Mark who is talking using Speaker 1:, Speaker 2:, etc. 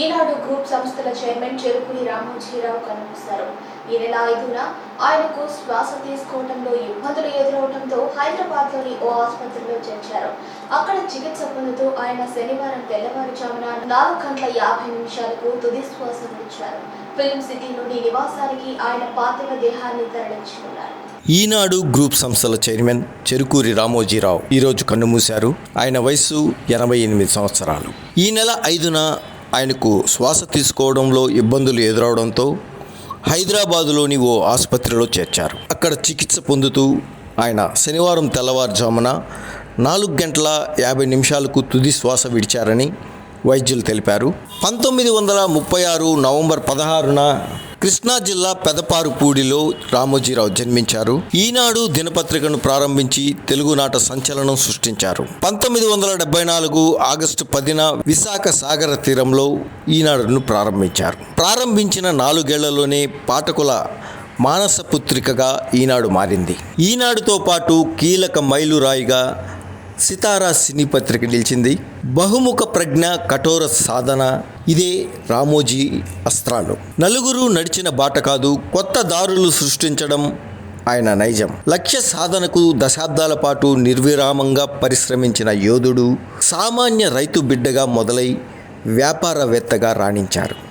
Speaker 1: ఈనాడు group సంస్థల chairman చెరుకుని Ramoji Rao కన్నుమూశారు ఈ నెల ఐదున ఆయనకు శ్వాస తీసుకోవడంలో ఇబ్బందులు ఎదురవడంతో హైదరాబాద్లోని ఓ ఆసుపత్రిలో చేర్చారు. అక్కడ చికిత్స పొందుతూ ఆయన శనివారం తెల్లవారుజామున నాలుగు గంటల యాభై నిమిషాలకు తుది శ్వాస విడిచారు ఫిల్మ్ సిటీ నుండి నివాసానికి ఆయన పార్థివ దేహాన్ని తరలించుకున్నారు.
Speaker 2: ఈనాడు గ్రూప్ సంస్థల చైర్మన్ చెరుకూరి రామోజీరావు ఈరోజు కన్నుమూశారు. ఆయన వయసు ఎనభై ఎనిమిది సంవత్సరాలు. ఈ నెల ఐదున ఆయనకు శ్వాస తీసుకోవడంలో ఇబ్బందులు ఎదురవడంతో హైదరాబాదులోని ఓ ఆసుపత్రిలో చేర్చారు. అక్కడ చికిత్స పొందుతూ ఆయన శనివారం తెల్లవారుజామున నాలుగు గంటల యాభై నిమిషాలకు తుది శ్వాస విడిచారని వైద్యులు తెలిపారు. పంతొమ్మిది వందల ముప్పై ఆరు నవంబర్ పదహారున కృష్ణా జిల్లా పెదపారుపూడిలో రామోజీరావు జన్మించారు. ఈనాడు దినపత్రికను ప్రారంభించి తెలుగునాట సంచలనం సృష్టించారు. పంతొమ్మిది వందల డెబ్బై నాలుగు ఆగస్టు పదిన విశాఖ సాగర తీరంలో ఈనాడును ప్రారంభించారు. ప్రారంభించిన నాలుగేళ్ళలోనే పాఠకుల మానస పుత్రికగా ఈనాడు మారింది. ఈనాడుతో పాటు కీలక మైలురాయిగా సితారా సినీ పత్రిక నిలిచింది. బహుముఖ ప్రజ్ఞ కఠోర సాధన. ఇదే రామోజీ అస్త్రాలు. నలుగురు నడిచిన బాట కాదు కొత్త దారులు సృష్టించడం ఆయన నైజం. లక్ష్య సాధనకు దశాబ్దాల పాటు నిర్విరామంగా పరిశ్రమించిన యోధుడు సామాన్య రైతు బిడ్డగా మొదలై వ్యాపారవేత్తగా రాణించారు.